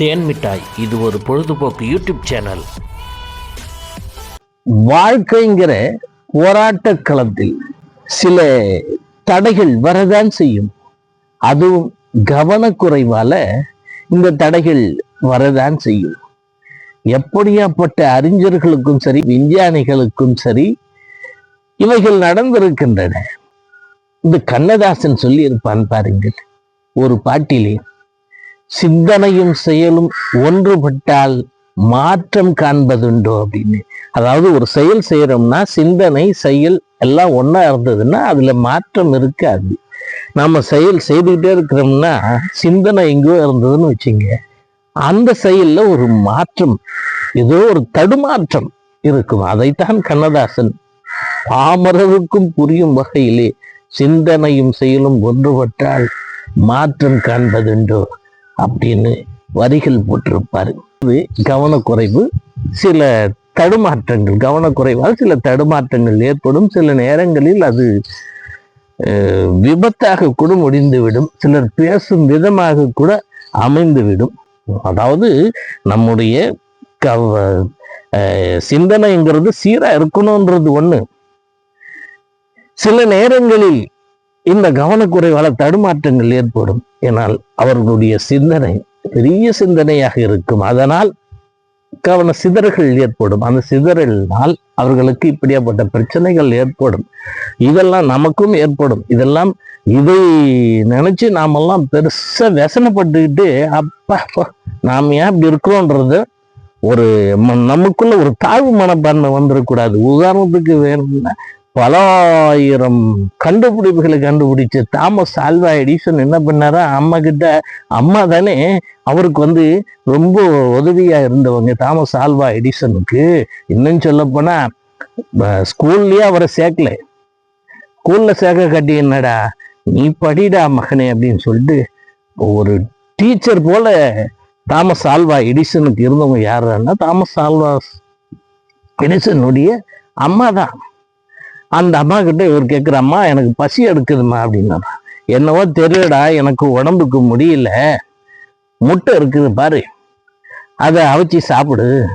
தேன் மிட்டாய். இது ஒரு பொழுதுபோக்கு யூடியூப் சேனல். வாழ்க்கைங்கிற போராட்ட களத்தில் சில தடைகள் வரதான் செய்யும். அதுவும் கவனக்குறைவால இந்த தடைகள் வரதான் செய்யும். எப்படியாப்பட்ட அறிஞர்களுக்கும் சரி விஞ்ஞானிகளுக்கும் சரி இவைகள் நடந்திருக்கின்றன. இந்த கண்ணதாசன் சொல்லி இருப்பான் பாருங்கள் ஒரு பாட்டிலே சிந்தனையும் செயலும் ஒன்றுபட்டால் மாற்றம் காண்பதுண்டோ அப்படின்னு. அதாவது ஒரு செயல் செய்கிறோம்னா சிந்தனை செயல் எல்லாம் ஒன்றா இருந்ததுன்னா அதில் மாற்றம் இருக்காது. நம்ம செயல் செய்துக்கிட்டே இருக்கிறோம்னா சிந்தனை எங்கேயோ இருந்ததுன்னு வச்சுங்க. அந்த செயலில் ஒரு மாற்றம் ஏதோ ஒரு தடுமாற்றம் இருக்கும். அதைத்தான் கண்ணதாசன் பாமரருக்கும் புரியும் வகையிலே சிந்தனையும் செயலும் ஒன்றுபட்டால் மாற்றம் காண்பதுண்டோ அப்படின்னு வரிகள் போட்டிருப்பாரு. இது கவனக்குறைவு சில தடுமாற்றங்கள் கவனக்குறைவால் சில தடுமாற்றங்கள் ஏற்படும். சில நேரங்களில் அது விபத்தாக கூட முடிந்துவிடும். சிலர் பேசும் விதமாக கூட அமைந்துவிடும். அதாவது நம்முடைய கவ சிந்தனைங்கிறது சீராக இருக்கணுன்றது ஒன்று சில நேரங்களில் இந்த கவனக்குறைவால் தடுமாற்றங்கள் ஏற்படும். ஏனால் அவர்களுடைய சிந்தனை பெரிய சிந்தனையாக இருக்கும். அதனால் கவன சிதறல்கள் ஏற்படும். அந்த சிதறலினால் அவர்களுக்கு இப்படியாப்பட்ட பிரச்சனைகள் ஏற்படும். இதெல்லாம் நமக்கும் ஏற்படும். இதெல்லாம் இதை நினைச்சு நாமெல்லாம் பெருசா விசனப்பட்டுக்கிட்டு அப்பா நாம் ஏன் இப்படி இருக்கிறோன்றது ஒரு நமக்குள்ள ஒரு தாழ்வு மனப்பான்மை வந்துடக்கூடாது உதாரணத்துக்கு வேணும்னா பல ஆயிரம் கண்டுபிடிப்புகளை கண்டுபிடிச்ச தாமஸ் ஆல்வா எடிசன் என்ன பண்ணாரா? அம்மா கிட்ட அம்மா தானே அவருக்கு வந்து ரொம்ப உதவியா இருந்தவங்க தாமஸ் ஆல்வா எடிசனுக்கு. இன்னும் சொல்லப்போனா ஸ்கூல்லேயே அவரை சேர்க்கல. ஸ்கூல்ல சேர்க்க கட்டி என்னடா நீ படிடா மகனே அப்படின்னு சொல்லிட்டு ஒரு டீச்சர் போல தாமஸ் ஆல்வா எடிசனுக்கு இருந்தவங்க யாருன்னா தாமஸ் ஆல்வா எடிசனுடைய அம்மா தான். அந்த அம்மா கிட்ட இவர் கேட்குற அம்மா எனக்கு பசி எடுக்குதுமா அப்படின்னா என்னவோ தெரியலடா எனக்கு உடம்புக்கு முடியல. முட்டை இருக்குது பாரு. அதை அவிச்சு சாப்பிடு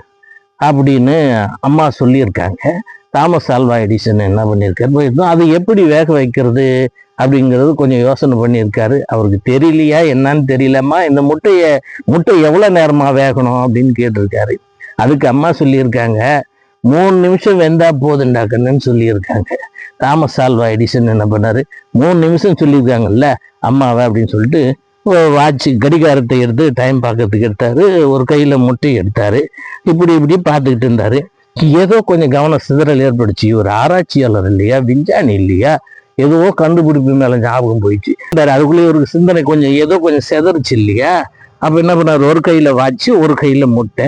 அப்படின்னு அம்மா சொல்லியிருக்காங்க. தாமஸ் ஆல்வா எடிசன் என்ன பண்ணியிருக்காரு? அது எப்படி வேக வைக்கிறது அப்படிங்கிறது கொஞ்சம் யோசனை பண்ணியிருக்காரு. அவருக்கு தெரியலையா என்னன்னு தெரியலம்மா. இந்த முட்டையை முட்டை எவ்வளோ நேரமாக வேகணும் அப்படின்னு கேட்டிருக்காரு. அதுக்கு அம்மா சொல்லியிருக்காங்க மூணு நிமிஷம் வெந்தா போதுண்டா கண்ணுன்னு சொல்லியிருக்காங்க. தாமஸ் ஆல்வா எடிசன் என்ன பண்ணாரு? மூணு நிமிஷம் சொல்லியிருக்காங்கல்ல அம்மாவை அப்படின்னு சொல்லிட்டு வாட்ச் கடிகாரத்தை எடுத்து டைம் பார்க்கறதுக்கு எடுத்தாரு ஒரு கையில் முட்டை எடுத்தாரு இப்படி இப்படி பார்த்துக்கிட்டு இருந்தாரு. ஏதோ கொஞ்சம் கவன சிதறல் ஏற்படுச்சு. ஒரு ஆராய்ச்சியாளர் இல்லையா விஞ்ஞானி இல்லையா ஏதோ கண்டுபிடிப்பு மேலே ஞாபகம் போயிடுச்சு. அதுக்குள்ளேயே ஒரு சிந்தனை கொஞ்சம் ஏதோ கொஞ்சம் செதறிச்சு இல்லையா? அப்போ என்ன பண்ணாரு? ஒரு கையில் வாட்ச் ஒரு கையில் முட்டை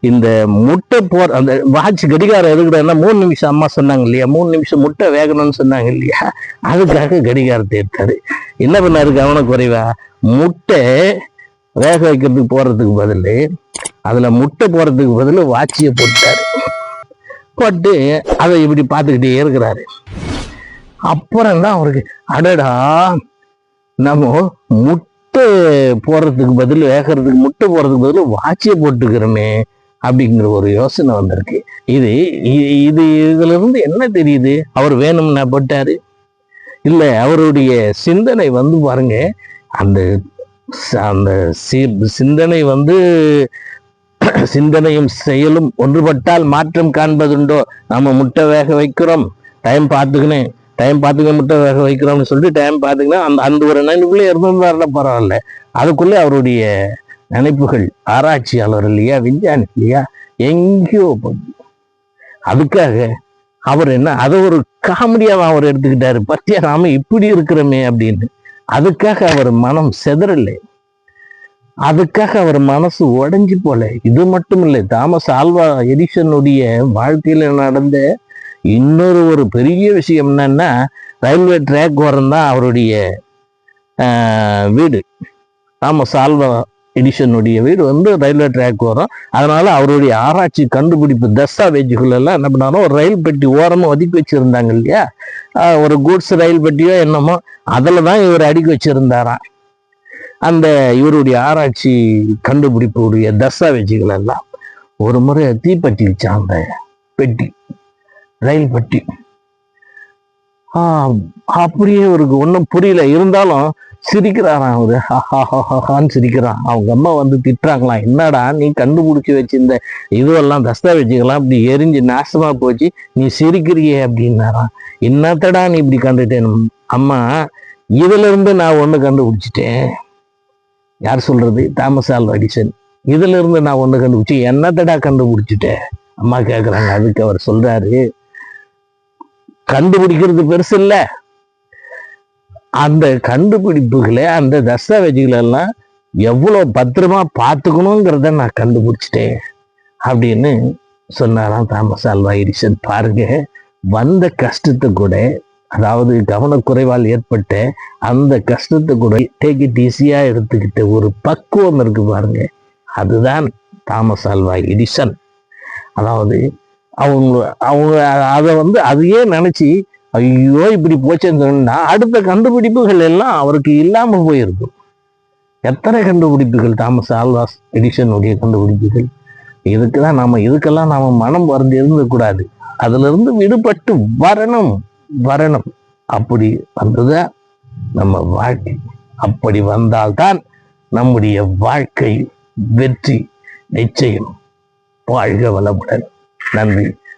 இந்த முட்டை போற அந்த வாட்ச் கடிகாரம் எதுக்குறதுனா மூணு நிமிஷம் அம்மா சொன்னாங்க இல்லையா? மூணு நிமிஷம் முட்டை வேகணும்னு சொன்னாங்க இல்லையா? அதுக்காக கடிகாரத்தை எடுத்தாரு. என்ன பண்ணாரு? கவனக்குறைவா? முட்டை வேக வைக்கிறதுக்கு போறதுக்கு பதில் அதுல முட்டை போறதுக்கு பதில் வாட்சியை போட்டாரு. போட்டு அதை இப்படி பார்த்துக்கிட்டே இருக்கிறாரு. அப்புறம் தான் அவருக்கு அடடா நம்ம முட்டை போடுறதுக்கு பதில் வேகிறதுக்கு முட்டை போடுறதுக்கு பதில் வாட்சியை போட்டுக்கிறோமே. அப்படிங்கிற ஒரு யோசனை வந்திருக்கு. இது இது இதுல இருந்து என்ன தெரியுது? அவர் வேணும்னா போட்டாரு. இல்லை அவருடைய சிந்தனை வந்து பாருங்க அந்த அந்த சி- சிந்தனை வந்து சிந்தனையும் செயலும் ஒன்றுபட்டால் மாற்றம் காண்பதுண்டோ? நம்ம முட்டை வேக வைக்கிறோம். டைம் பார்த்துக்கினேன் டைம் பார்த்துக்க முட்டை வேக வைக்கிறோம்னு சொல்லிட்டு டைம் பார்த்துக்கினா அந்த அந்த ஒரு நினைப்புக்குள்ளே இருந்திருந்தாருன்னா பரவாயில்ல. அதுக்குள்ளே அவருடைய நினைப்புகள் ஆராய்ச்சியாளர் இல்லையா விஞ்ஞானி இல்லையா எங்கேயோ போகுது அதுக்காக அவர் என்ன அதை ஒரு காமெடியாக அவர் எடுத்துக்கிட்டாரு. பத்தியா நாம இப்படி இருக்கிறோமே அப்படின்னு. அதுக்காக அவர் மனம் செதறலை. அதுக்காக அவர் மனசு உடைஞ்சு போல. இது மட்டும் இல்லை தாமஸ் ஆல்வா எடிசனுடைய வாழ்க்கையில நடந்த இன்னொரு ஒரு பெரிய விஷயம் என்னன்னா ரயில்வே ட்ராக் ஓரம் தான் அவருடைய ஆஹ், வீடு. தாமஸ் ஆல்வா எடிஷனுடைய வீடு வந்து ரயில்வே ட்ராக் வரும். அதனால அவருடைய ஆராய்ச்சி கண்டுபிடிப்பு தஸ்தாவேஜுகள் எல்லாம் என்ன பண்ணாலும் ஒரு ரயில் பெட்டி ஓரமா ஒதுக்கி வச்சிருந்தாங்க இல்லையா? ஒரு கூட்ஸ் ரயில் பெட்டியோ என்னமோ அதில் தான் இவர் அடுக்கி வச்சுருந்தாராம். அந்த இவருடைய ஆராய்ச்சி கண்டுபிடிப்புடைய தஸ்தாவேஜுகள் எல்லாம் ஒரு முறை தீப்பற்றி வச்சான் அந்த பெட்டி ரயில் பெட்டி. அப்படியே இவருக்கு ஒன்றும் புரியல. இருந்தாலும் சிரிக்கிறாராம் அவரு. ஹான்னு சிரிக்கிறான் அவங்க அம்மா வந்து திட்டுறாங்களாம் என்னடா நீ கண்டுபிடிச்சி வச்சிருந்த இதுவெல்லாம் தஸ்தாவேஜுகள்லாம் இப்படி எரிஞ்சு நாசமா போச்சு. நீ சிரிக்கிறியே அப்படின்னாராம். என்னத்தடா நீ இப்படி கண்டுட்டேன் அம்மா? இதுல இருந்து நான் ஒண்ணு கண்டுபிடிச்சிட்டேன். யார் சொல்றது? தாமஸ் ஆல் அடிசன் இதுல இருந்து நான் ஒண்ணு கண்டுபிடிச்சு என்னத்தடா கண்டுபிடிச்சிட்டேன்? அம்மா கேட்குறாங்க அதுக்கு அவர் சொல்றாரு. கண்டுபிடிக்கிறது பெருசு இல்ல. அந்த கண்டுபிடிப்புகளை அந்த தஸ்தாவேஜுகளெல்லாம் எவ்வளோ பத்திரமா பார்த்துக்கணுங்கிறத நான் கண்டுபிடிச்சிட்டேன் அப்படின்னு சொன்னாராம் தாமஸ் ஆல்வா எடிசன். பாருங்க வந்த கஷ்டத்தை கூட அதாவது கவனக்குறைவால் ஏற்பட்ட அந்த கஷ்டத்தை கூட டேக் இட் ஈஸியாக எடுத்துக்கிட்ட ஒரு பக்குவம் இருக்கு பாருங்க. அதுதான் தாமஸ் ஆல்வா எடிசன். அதாவது அவங்க அவங்க அதை வந்து அதையே நினச்சி ஐயோ இப்படி போச்சேன்னு சொன்னா அடுத்த கண்டுபிடிப்புகள் எல்லாம் அவருக்கு இல்லாமல் போயிருக்கும். எத்தனை கண்டுபிடிப்புகள்? தாமஸ் ஆல்வாஸ் எடிஷனுடைய கண்டுபிடிப்புகள். இதுக்கு தான் நாம் இதுக்கெல்லாம் நாம் மனம் வருந்தி இருந்தக்கூடாது. அதுல இருந்து விடுபட்டு வரணும் வரணும். அப்படி வந்ததா நம்ம வாழ்க்கை. அப்படி வந்தால்தான் நம்முடைய வாழ்க்கை வெற்றி நிச்சயம். வாழ்க வளமுடன். நன்றி.